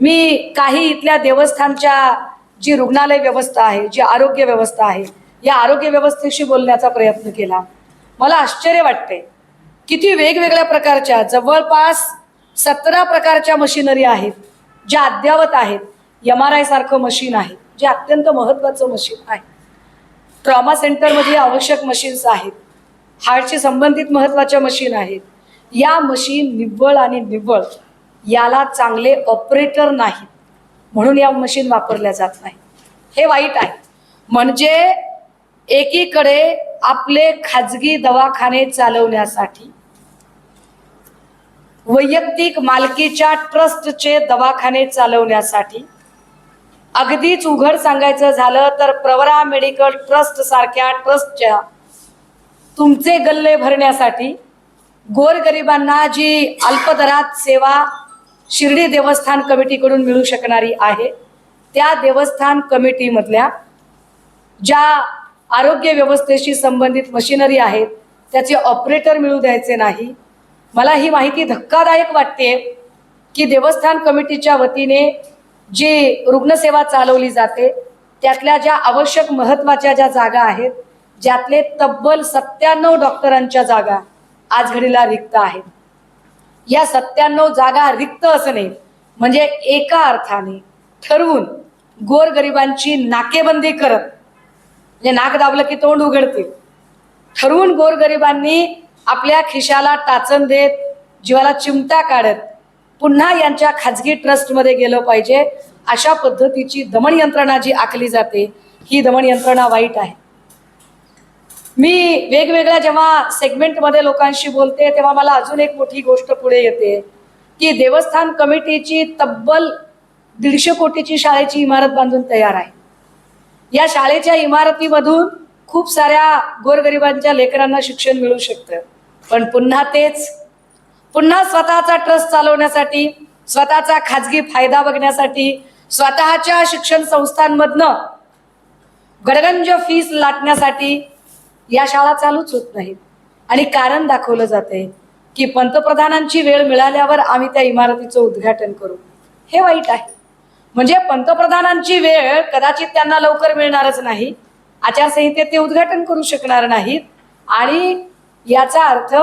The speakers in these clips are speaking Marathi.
मी काही इथल्या देवस्थानच्या जी रुग्णालय व्यवस्था आहे जी आरोग्य व्यवस्था आहे या आरोग्य व्यवस्थेशी बोलण्याचा प्रयत्न केला. मला आश्चर्य वाटते. किती वेगवेगळ्या प्रकारच्या जवळपास सतरा प्रकारच्या मशिनरी आहेत ज्या अद्यावत आहेत. एम आर आय सारखं मशीन आहे जे अत्यंत महत्त्वाचं मशीन आहे. ट्रॉमा सेंटरमध्ये आवश्यक मशीन्स आहेत. हार्टशी संबंधित महत्त्वाच्या मशीन आहेत. या मशीन निव्वळ आणि निव्वळ याला चांगले ऑपरेटर नाहीत. म्हणून या मशीन वापरल्या जात नाही. हे वाईट आहे. म्हणजे एकीकडे आपले खाजगी दवाखाने चालवण्यासाठी वैयक्तिक मालकीच्या ट्रस्टचे दवाखाने चालवण्यासाठी अगदीच उघड सांगायचं झालं तर प्रवरा मेडिकल ट्रस्ट सारख्या ट्रस्टच्या तुमचे गल्ले भरण्यासाठी गोरगरिबांना जी अल्पदरात सेवा शिर्डी देवस्थान कमिटीकडून मिळू शकणारी आहे. त्या देवस्थान कमिटीमधल्या ज्या आरोग्य व्यवस्थेशी संबंधित मशिनरी आहेत त्याचे ऑपरेटर मिळू द्यायचे नाही. मला ही माहिती धक्कादायक वाटते की देवस्थान कमिटीच्या वतीने जी रुग्णसेवा चालवली जाते त्यातल्या ज्या आवश्यक महत्त्वाच्या ज्या जागा आहेत ज्यातले तब्बल सत्त्याण्णव डॉक्टरांच्या जागा आज घडीला रिक्त आहेत. या सत्त्याण्णव जागा रिक्त असणे म्हणजे एका अर्थाने ठरवून गोरगरिबांची नाकेबंदी करत म्हणजे नाक दाबलं की तोंड उघडतील. ठरवून गोरगरिबांनी आपल्या खिशाला टाचन देत जीवाला चिमटा काढत पुन्हा यांच्या खाजगी ट्रस्टमध्ये गेलं पाहिजे. अशा पद्धतीची दमन यंत्रणा जी आखली जाते ही दमन यंत्रणा वाईट आहे. मी वेगवेगळ्या जेव्हा सेगमेंटमध्ये लोकांशी बोलते तेव्हा मला अजून एक मोठी गोष्ट पुढे येते. की देवस्थान कमिटीची तब्बल दीडशे कोटीची शाळेची इमारत बांधून तयार आहे. या शाळेच्या इमारतीमधून खूप साऱ्या गोरगरिबांच्या लेकरांना शिक्षण मिळू शकतं. पण पुन्हा तेच. पुन्हा स्वतःचा ट्रस्ट चालवण्यासाठी स्वतःचा खाजगी फायदा बघण्यासाठी स्वतःच्या शिक्षण संस्थांमधनं गडगंज फीस लाटण्यासाठी या शाळा चालूच होत नाहीत. आणि कारण दाखवलं जाते की पंतप्रधानांची वेळ मिळाल्यावर आम्ही त्या इमारतीचं उद्घाटन करू. हे वाईट आहे. म्हणजे पंतप्रधानांची वेळ कदाचित त्यांना लवकर मिळणारच नाही. आचारसंहितेत ते उद्घाटन करू शकणार नाहीत. आणि याचा अर्थ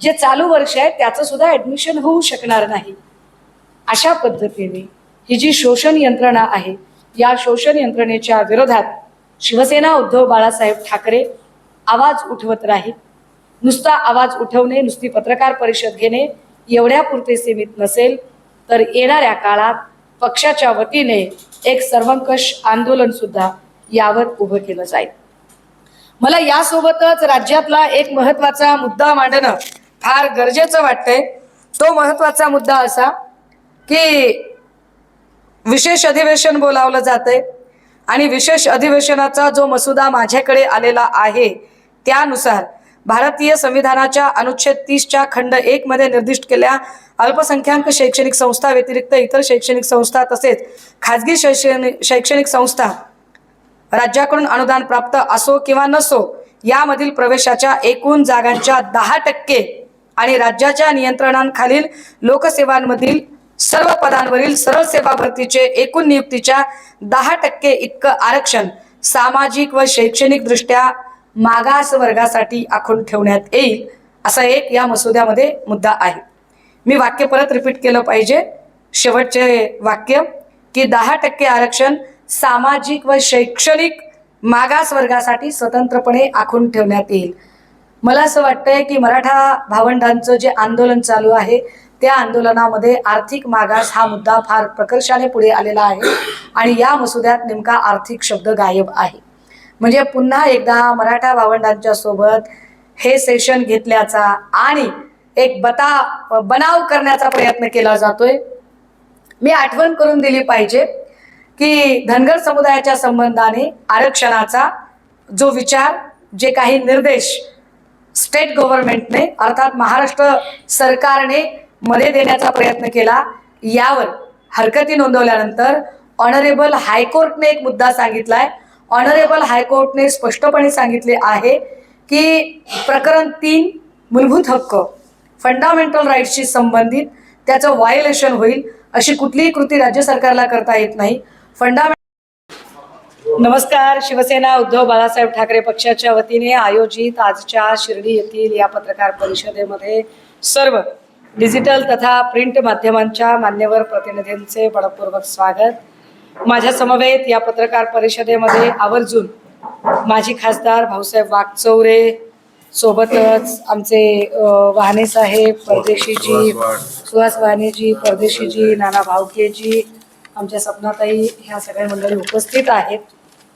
जे चालू वर्ष आहे त्याचं सुद्धा ॲडमिशन होऊ शकणार नाही. अशा पद्धतीने ही जी शोषण यंत्रणा आहे या शोषण यंत्रणेच्या विरोधात शिवसेना उद्धव बाळासाहेब ठाकरे आवाज उठवत राहील. नुसता आवाज उठवणे नुसती पत्रकार परिषद घेणे एवढ्यापुरते सीमित नसेल तर येणाऱ्या काळात पक्षाच्या वतीने एक सर्वंकष आंदोलन सुद्धा यावर उभं केलं जाईल. मला यासोबतच राज्यातला एक महत्त्वाचा मुद्दा मांडणं फार गरजेचं वाटतंय. तो महत्त्वाचा मुद्दा असा की विशेष अधिवेशन बोलावलं जातंय आणि विशेष अधिवेशनाचा जो मसुदा माझ्याकडे आलेला आहे त्यानुसार भारतीय संविधानाच्या अनुच्छेद तीसच्या खंड एक मध्ये निर्दिष्ट केलेल्या अल्पसंख्याक शैक्षणिक संस्था व्यतिरिक्त इतर शैक्षणिक संस्था तसेच खाजगी शैक्षणिक शैक्षणिक संस्था राज्याकडून अनुदान प्राप्त असो किंवा नसो यामधील प्रवेशाच्या एकूण जागांच्या दहा टक्के आणि राज्याच्या नियंत्रणांखालील लोकसेवांमधील सर्व पदांवरील सरळ सेवा भरतीचे एकूण नियुक्तीच्या दहा टक्के इतकं आरक्षण सामाजिक व शैक्षणिक दृष्ट्या मागास वर्गासाठी आखून ठेवण्यात येईल असा एक या मसुद्यामध्ये मुद्दा आहे. मी वाक्य परत रिपीट केलं पाहिजे. शेवटचे वाक्य की दहा टक्के आरक्षण सामाजिक व शैक्षणिक मागास वर्गासाठी स्वतंत्रपणे आखून ठेवण्यात येईल. मला असं वाटतंय की मराठा भावंडांचं जे आंदोलन चालू आहे त्या आंदोलनामध्ये आर्थिक मागास हा मुद्दा फार प्रकर्षाने पुढे आलेला आहे. आणि या मसुद्यात नेमका आर्थिक शब्द गायब आहे. म्हणजे पुन्हा एकदा मराठा भावंडांच्या सोबत हे सेशन घेतल्याचा आणि एक बता बनाव करण्याचा प्रयत्न केला जातोय. मी आठवण करून दिली पाहिजे की धनगर समुदायाच्या संबंधाने आरक्षणाचा जो विचार जे काही निर्देश स्टेट गव्हर्नमेंटने अर्थात महाराष्ट्र सरकारने मध्ये देण्याचा प्रयत्न केला यावर हरकती नोंदवल्यानंतर ऑनरेबल हायकोर्टने एक मुद्दा सांगितलाय. ऑनरेबल हायकोर्टने स्पष्टपणे सांगितले आहे की प्रकरण तीन मूलभूत हक्क फंडामेंटल राईट्सशी संबंधित त्याचं व्हायोलेशन होईल अशी कुठलीही कृती राज्य सरकारला करता येत नाही. फंडामेंट नमस्कार शिवसेना उद्धव बाळासाहेब ठाकरे पक्षाच्या वतीने आयोजित आजच्या शिर्डी येथील या पत्रकार परिषदेमध्ये सर्व डिजिटल तथा प्रिंट माध्यमांच्या मान्यवर प्रतिनिधींचे बळपूर्वक स्वागत. माझ्या समवेत या पत्रकार परिषदेमध्ये आवर्जून माजी खासदार भाऊसाहेब वागचौरे सोबतच आमचे वाहने साहेब परदेशीजी सुहास वाहनेजी परदेशीजी नाना भावकेजी आमच्या सपनाताई ह्या सगळ्या मंडळी उपस्थित आहेत.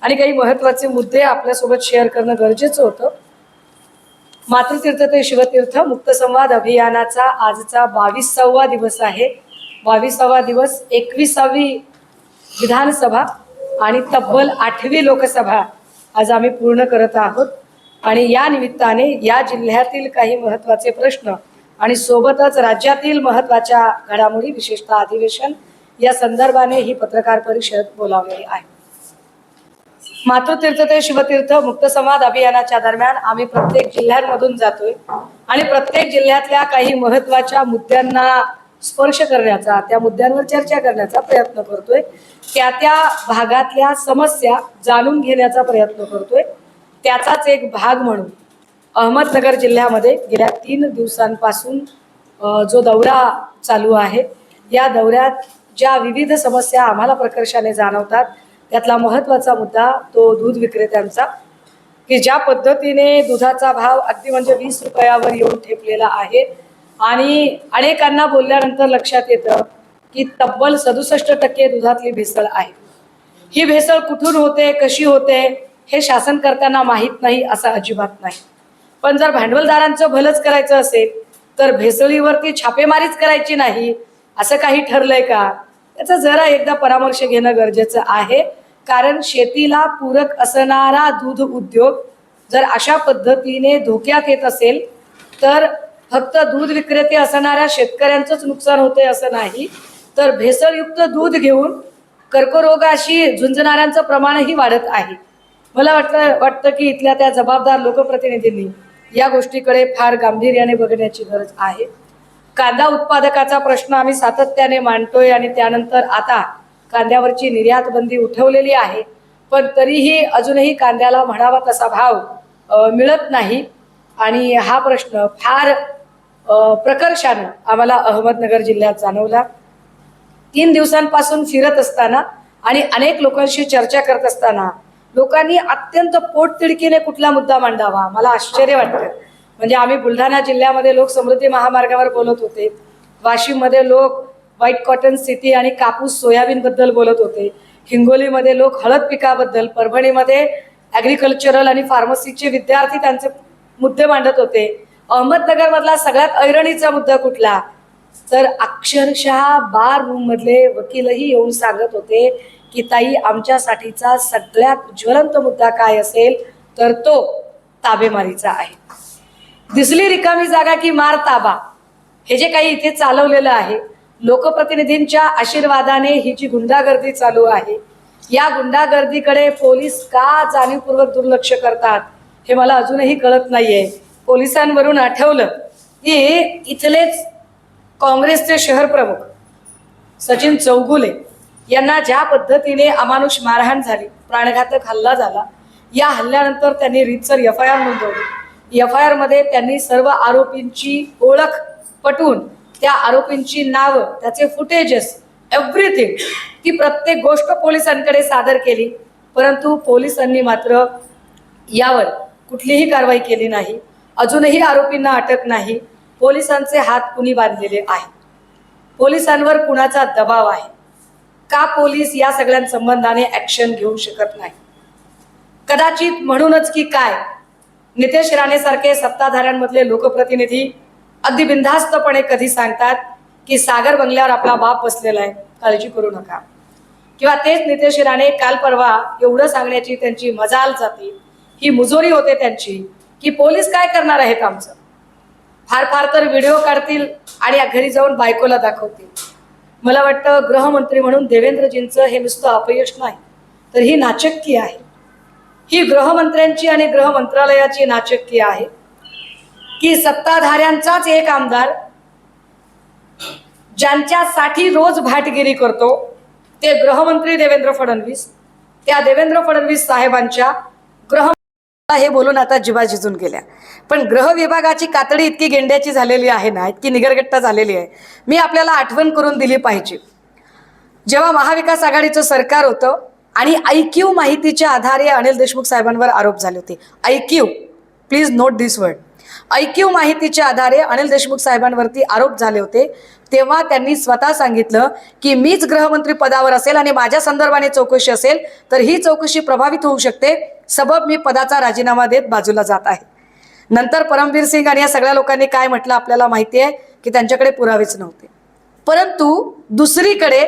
आणि काही महत्त्वाचे मुद्दे आपल्यासोबत शेअर करणं गरजेचं होतं. मातृतीर्थ ते शिवतीर्थ मुक्त संवाद अभियानाचा आजचा बावीसावा दिवस आहे. बावीसावा दिवस एकविसावी विधानसभा आणि तब्बल आठवी लोकसभा आज आम्ही पूर्ण करत आहोत. आणि या निमित्ताने या जिल्ह्यातील काही महत्त्वाचे प्रश्न आणि सोबतच राज्यातील महत्त्वाच्या घडामोडी विशेषतः अधिवेशन या संदर्भाने ही पत्रकार परिषद बोलावलेली आहे. मातृतीर्थ ते शिवतीर्थ मुक्त संवाद अभियानाच्या दरम्यान आम्ही प्रत्येक जिल्ह्यांमधून जातोय आणि प्रत्येक जिल्ह्यातल्या काही महत्त्वाच्या मुद्द्यांना स्पर्श करण्याचा त्या मुद्द्यांवर चर्चा करण्याचा प्रयत्न करतोय. त्या त्या भागातल्या समस्या जाणून घेण्याचा प्रयत्न करतोय. त्याचाच एक भाग म्हणून अहमदनगर जिल्ह्यामध्ये गेल्या तीन दिवसांपासून जो दौरा चालू आहे या दौऱ्यात ज्या विविध समस्या आम्हाला प्रकर्षाने जाणवतात त्यातला महत्त्वाचा मुद्दा तो दूध विक्रेत्यांचा की ज्या पद्धतीने दुधाचा भाव अगदी म्हणजे वीस रुपयावर येऊन ठेपलेला आहे. आणि अनेकांना बोलल्यानंतर लक्षात येतं की तब्बल सदुसष्ट टक्के दुधातली भेसळ आहे. ही भेसळ कुठून होते कशी होते हे शासन करताना माहीत नाही असं अजिबात नाही. पण जर भांडवलदारांचं भलंच करायचं असेल तर भेसळीवरती छापेमारीच करायची नाही असं काही ठरलंय का? याचा जरा एकदा परामर्श घेणं गरजेचं आहे. कारण शेतीला पूरक असणारा दूध उद्योग जर अशा पद्धतीने धोक्यात येत असेल तर फक्त दूध विक्रेते असणाऱ्या शेतकऱ्यांचंच नुकसान होतंय असं नाही. तर भेसळयुक्त दूध घेऊन कर्करोगाशी झुंजणाऱ्यांचं प्रमाणही वाढत आहे. मला वाटतं वाटतं की इथल्या त्या जबाबदार लोकप्रतिनिधींनी या गोष्टीकडे फार गांभीर्याने बघण्याची गरज आहे. कांदा उत्पादकाचा प्रश्न आम्ही सातत्याने मांडतोय आणि त्यानंतर आता कांद्यावरची निर्यात बंदी उठवलेली आहे. पण तरीही अजूनही कांद्याला म्हणावा तसा भाव मिळत नाही. आणि हा प्रश्न फार प्रकर्षानं आम्हाला अहमदनगर जिल्ह्यात जाणवला. तीन दिवसांपासून फिरत असताना आणि अनेक लोकांशी चर्चा करत असताना लोकांनी अत्यंत पोटतिडकीने कुठला मुद्दा मांडावा मला आश्चर्य वाटतं. म्हणजे आम्ही बुलढाणा जिल्ह्यामध्ये लोक समृद्धी महामार्गावर बोलत होते. वाशिममध्ये लोक व्हाईट कॉटन सिटी आणि कापूस सोयाबीनबद्दल बोलत होते. हिंगोलीमध्ये लोक हळद पिकाबद्दल परभणीमध्ये ॲग्रिकल्चरल आणि फार्मसीचे विद्यार्थी त्यांचे मुद्दे मांडत होते. अहमदनगरमधला सगळ्यात ऐरणीचा मुद्दा कुठला? तर अक्षरशः बार रूममधले वकीलही येऊन सांगत होते की ताई आमच्यासाठीचा सगळ्यात ज्वलंत मुद्दा काय असेल तर तो ताबेमारीचा आहे. दिसली रिकामी जागा की मार ताबा. हे जे काही इथे चालवलेलं आहे लोकप्रतिनिधींच्या आशीर्वादाने ही जी गुंडागर्दी चालू आहे या गुंडागर्दीकडे पोलीस का जाणीवपूर्वक दुर्लक्ष करतात हे मला अजूनही कळत नाहीये. पोलिसांवरून आठवलं की इथलेच काँग्रेसचे शहर प्रमुख सचिन चौगुले यांना ज्या पद्धतीने अमानुष मारहाण झाली प्राणघातक हल्ला झाला या हल्ल्यानंतर त्यांनी रीतसर एफ आय आर नोंदवली. एफ आय आरमध्ये त्यांनी सर्व आरोपींची ओळख पटवून त्या आरोपींची नावं त्याचे फुटेजेस एव्हरीथिंग ती प्रत्येक गोष्ट पोलिसांकडे सादर केली. परंतु पोलिसांनी मात्र यावर कुठलीही कारवाई केली नाही. अजूनही आरोपींना अटक नाही. पोलिसांचे हात कुणी बांधलेले आहेत? पोलिसांवर कुणाचा दबाव आहे? का पोलीस या सगळ्या संबंधाने ऍक्शन घेऊ शकत नाही? कदाचित म्हणूनच की काय? नितेश राणे सारखे सत्ताधाऱ्यांमधले लोकप्रतिनिधी अगदी बिनधास्तपणे कधी सांगतात की सागर बंगल्यावर आपला बाप बसलेला आहे काळजी करू नका. किंवा तेच नितेश राणे काल परवा एवढं सांगण्याची त्यांची मजाल जाती. ही मुजोरी होते त्यांची की पोलीस काय करणार आहेत आमचं? फार फार तर व्हिडिओ काढतील आणि घरी जाऊन बायकोला दाखवतील. मला वाटतं गृहमंत्री म्हणून देवेंद्रजींचं हे नुसतं अपयश नाही तर ही नाचक्की आहे. ही गृहमंत्र्यांची आणि गृहमंत्रालयाची नाचक्की आहे. की सत्ताधाऱ्यांचाच एक आमदार ज्यांच्यासाठी रोज भाटगिरी करतो ते गृहमंत्री देवेंद्र फडणवीस त्या देवेंद्र फडणवीस साहेबांच्या गृह हे बोलून आता जिवा झिजून गेल्या. पण ग्रह विभागाची कातडी इतकी गेंड्याची झालेली आहे ना इतकी निगरगट्टा झालेली आहे. मी आपल्याला आठवण करून दिली पाहिजे. जेव्हा महाविकास आघाडीचं सरकार होतं आणि ऐक्यू माहितीच्या आधारे अनिल देशमुख साहेबांवर आरोप झाले होते. IQ please note this word IQ माहितीच्या आधारे अनिल देशमुख साहेबांवरती आरोप झाले होते. तेव्हा त्यांनी स्वतः सांगितलं की मीच गृहमंत्री पदावर असेल आणि माझ्या संदर्भाने चौकशी असेल तर ही चौकशी प्रभावित होऊ शकते. सबब मी पदाचा राजीनामा देत बाजूला जात आहे. नंतर परमवीर सिंग आणि या सगळ्या लोकांनी काय म्हटलं आपल्याला माहिती आहे? की त्यांच्याकडे पुरावेच नव्हते. परंतु दुसरीकडे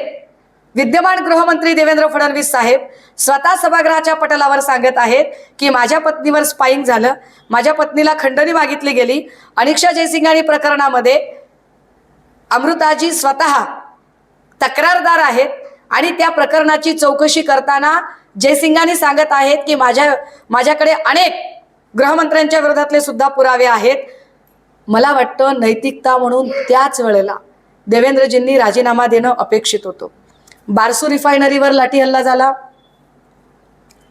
विद्यमान गृहमंत्री देवेंद्र फडणवीस साहेब स्वतः सभागृहाच्या पटलावर सांगत आहेत की माझ्या पत्नीवर स्पाईंग झालं माझ्या पत्नीला खंडणी मागितली गेली अनिक्षा जयसिंगाणी प्रकरणामध्ये अमृताजी स्वतः तक्रारदार आहेत आणि त्या प्रकरणाची चौकशी करताना जयसिंगानी सांगत आहेत की माझ्या माझ्याकडे अनेक गृहमंत्र्यांच्या विरोधातले सुद्धा पुरावे आहेत. मला वाटतं नैतिकता म्हणून त्याच वेळेला देवेंद्रजींनी राजीनामा देणं अपेक्षित होतं. बारसू रिफायनरीवर लाठी हल्ला झाला.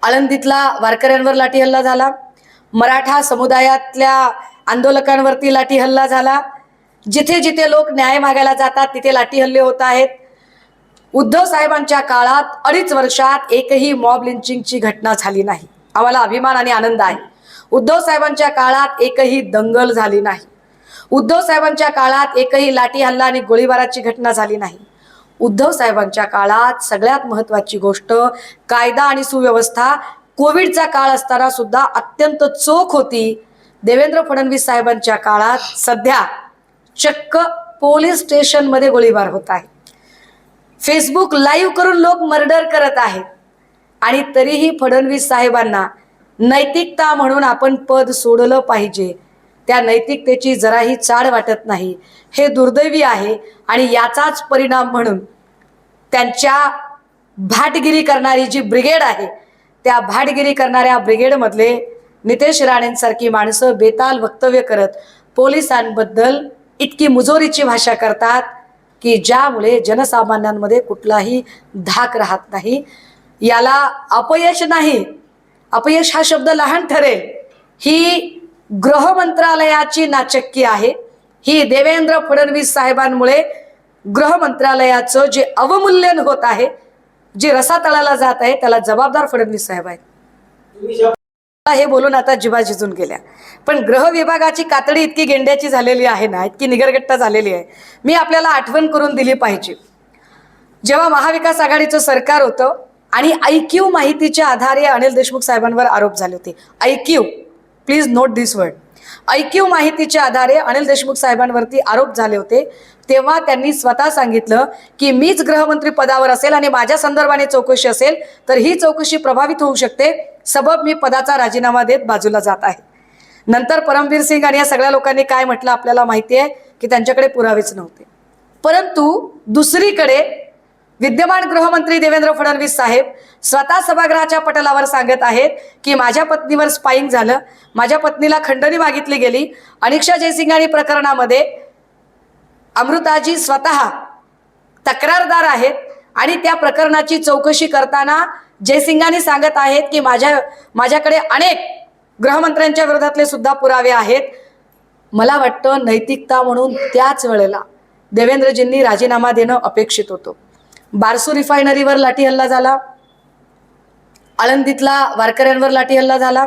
आळंदीतला वारकऱ्यांवर लाठी हल्ला झाला. मराठा समुदायातल्या आंदोलकांवरती लाठी हल्ला झाला. जिथे जिथे लोक न्याय मागायला जातात तिथे लाठी हल्ले होत आहेत. उद्धव साहेबांच्या काळात अडीच वर्षात एकही मॉब लिंचिंगची घटना झाली नाही. आम्हाला अभिमान आणि आनंद आहे. उद्धव साहेबांच्या काळात एकही दंगल झाली नाही. उद्धव साहेबांच्या काळात एकही लाठी हल्ला आणि गोळीबाराची घटना झाली नाही. उद्धव साहेबांच्या काळात सगळ्यात महत्वाची गोष्ट कायदा आणि सुव्यवस्था कोविडचा काळ असताना सुद्धा अत्यंत चोख होती. देवेंद्र फडणवीस साहेबांच्या काळात सध्या चक्क पोलीस स्टेशनमध्ये गोळीबार होत आहे. फेसबुक लाईव्ह करून लोक मर्डर करत आहेत. आणि तरीही फडणवीस साहेबांना नैतिकता म्हणून आपण पद सोडलं पाहिजे. त्या नैतिकतेची जराही चाड वाटत नाही. हे दुर्दैवी आहे आणि याचाच परिणाम म्हणून त्यांच्या भाटगिरी करणारी जी ब्रिगेड आहे त्या भाटगिरी करणाऱ्या ब्रिगेडमधले नितेश राणेंसारखी माणसं बेताल वक्तव्य करत पोलिसांबद्दल इतकी मुजोरीची भाषा करतात. की ज्यामुळे जनसामान्यांमध्ये कुठलाही धाक राहत नाही. याला अपयश नाही. अपयश हा शब्द लहान ठरेल. ही गृह मंत्रालयाची नाचक्की आहे. ही देवेंद्र फडणवीस साहेबांमुळे गृह मंत्रालयाचं जे अवमूल्यन होत आहे जे रसातळाला जात आहे त्याला जबाबदार फडणवीस साहेब आहेत. हे बोलून आता जिवा झिजून गेल्या. पण ग्रह विभागाची कातडी इतकी गेंड्याची झालेली आहे ना इतकी निगरगट्टा झालेली आहे. मी आपल्याला आठवण करून दिली पाहिजे. जेव्हा महाविकास आघाडीचं सरकार होतं आणि ऐक्यू माहितीच्या आधारे अनिल देशमुख साहेबांवर आरोप झाले होते. IQ please note this word IQ माहितीच्या आधारे अनिल देशमुख साहेबांवरती आरोप झाले होते. तेव्हा त्यांनी स्वतः सांगितलं की मीच गृहमंत्री पदावर असेल आणि माझ्या संदर्भाने चौकशी असेल तर ही चौकशी प्रभावित होऊ शकते. सबब मी पदाचा राजीनामा देत बाजूला जात आहे. नंतर परमवीर सिंग आणि या सगळ्या लोकांनी काय म्हटलं आपल्याला माहिती आहे की त्यांच्याकडे पुरावेच नव्हते. परंतु दुसरीकडे विद्यमान गृहमंत्री देवेंद्र फडणवीस साहेब स्वतः सभागृहाच्या पटलावर सांगत आहेत की माझ्या पत्नीवर स्पाईंग झालं. माझ्या पत्नीला खंडणी मागितली गेली. अनिक्षा जयसिंगाणी प्रकरणामध्ये अमृताजी स्वतः तक्रारदार आहेत आणि त्या प्रकरणाची चौकशी करताना जयसिंगानी सांगत आहेत की माझ्या माझ्याकडे अनेक गृहमंत्र्यांच्या विरोधातले सुद्धा पुरावे आहेत. मला वाटतं नैतिकता म्हणून त्याच वेळेला देवेंद्रजींनी राजीनामा देणं अपेक्षित होतं. बारसू रिफायनरीवर लाठी हल्ला झाला. आळंदीतला वारकऱ्यांवर लाठी हल्ला झाला.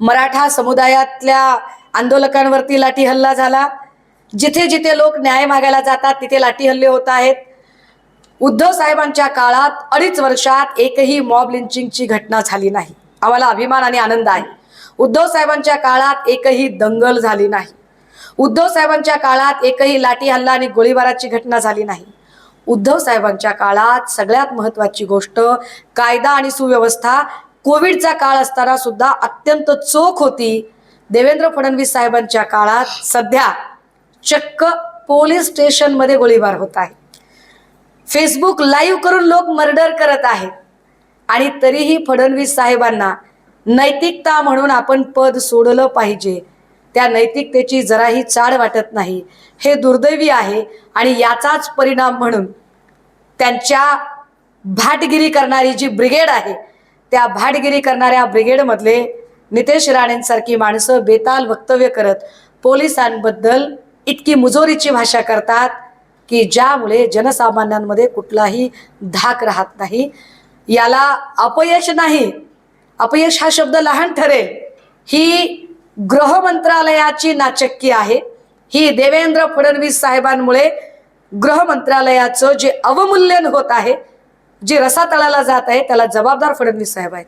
मराठा समुदायातल्या आंदोलकांवरती लाठी हल्ला झाला. जिथे जिथे लोक न्याय मागायला जातात तिथे लाठी हल्ले होत आहेत. उद्धव साहेबांच्या काळात अडीच वर्षात एकही मॉब लिंचिंगची घटना झाली नाही. आम्हाला अभिमान आणि आनंद आहे. उद्धव साहेबांच्या काळात एकही दंगल झाली नाही. उद्धव साहेबांच्या काळात एकही लाठी हल्ला आणि गोळीबाराची घटना झाली नाही. उद्धव साहेबांच्या काळात सगळ्यात महत्वाची गोष्ट कायदा आणि सुव्यवस्था. कोविडचा काळ असताना सुद्धा अत्यंत चोख होती. देवेंद्र फडणवीस साहेबांच्या काळात सध्या चक्क पोलीस स्टेशनमध्ये गोळीबार होत आहे. फेसबुक लाईव्ह करून लोक मर्डर करत आहेत. आणि तरीही फडणवीस साहेबांना नैतिकता म्हणून आपण पद सोडलं पाहिजे. त्या नैतिकतेची जराही चाड वाटत नाही. हे दुर्दैवी आहे आणि याचाच परिणाम म्हणून त्यांच्या भाटगिरी करणारी जी ब्रिगेड आहे त्या भाटगिरी करणाऱ्या ब्रिगेडमधले नितेश राणेंसारखी माणसं बेताल वक्तव्य करत पोलिसांबद्दल इतकी मुजोरीची भाषा करतात की ज्यामुळे जनसामान्यांमध्ये कुठलाही धाक राहत नाही. याला अपयश नाही. अपयश हा शब्द लहान ठरेल. ही गृह मंत्रालयाची नाचक्की आहे. ही देवेंद्र फडणवीस साहेबांमुळे गृह मंत्रालयाचं जे अवमूल्यन होत आहे जे रसातळाला जात आहे त्याला जबाबदार फडणवीस साहेब आहेत.